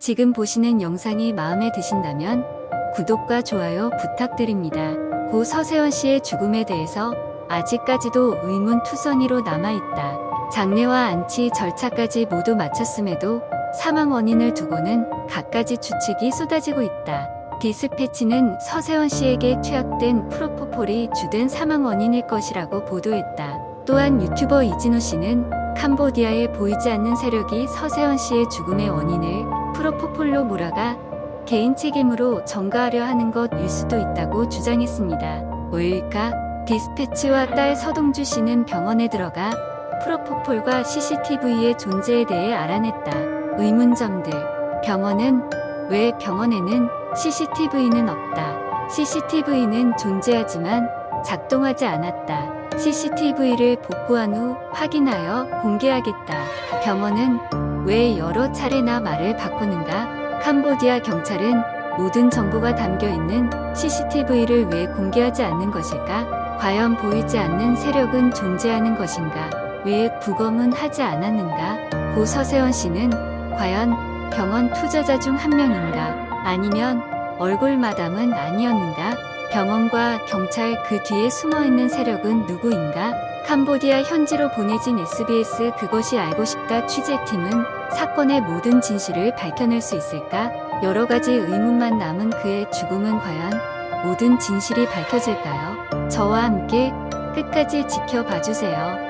지금 보시는 영상이 마음에 드신다면 구독과 좋아요 부탁드립니다. 고 서세원 씨의 죽음에 대해서 아직까지도 의문투성이로 남아있다. 장례와 안치 절차까지 모두 마쳤음에도 사망 원인을 두고는 갖가지 추측이 쏟아지고 있다. 디스패치는 서세원 씨에게 투약된 프로포폴이 주된 사망 원인일 것이라고 보도했다. 또한 유튜버 이진호 씨는 캄보디아에 보이지 않는 세력이 서세원 씨의 죽음의 원인을 프로포폴로 몰아가 개인 책임으로 전가하려 하는 것일 수도 있다고 주장했습니다. 왜일까? 디스패치와 딸 서동주 씨는 병원에 들어가 프로포폴과 CCTV의 존재에 대해 알아냈다. 의문점들. 병원은 왜 병원에는 CCTV는 없다. CCTV는 존재하지만 작동하지 않았다. CCTV를 복구한 후 확인하여 공개하겠다. 병원은 왜 여러 차례나 말을 바꾸는가? 캄보디아 경찰은 모든 정보가 담겨 있는 CCTV를 왜 공개하지 않는 것일까? 과연 보이지 않는 세력은 존재하는 것인가? 왜 부검은 하지 않았는가? 고 서세원 씨는 과연 병원 투자자 중 한 명인가? 아니면 얼굴 마담은 아니었는가? 병원과 경찰 그 뒤에 숨어 있는 세력은 누구인가? 캄보디아 현지로 보내진 SBS 그것이 알고 싶다 취재팀은 사건의 모든 진실을 밝혀낼 수 있을까? 여러 가지 의문만 남은 그의 죽음은 과연 모든 진실이 밝혀질까요? 저와 함께 끝까지 지켜봐 주세요.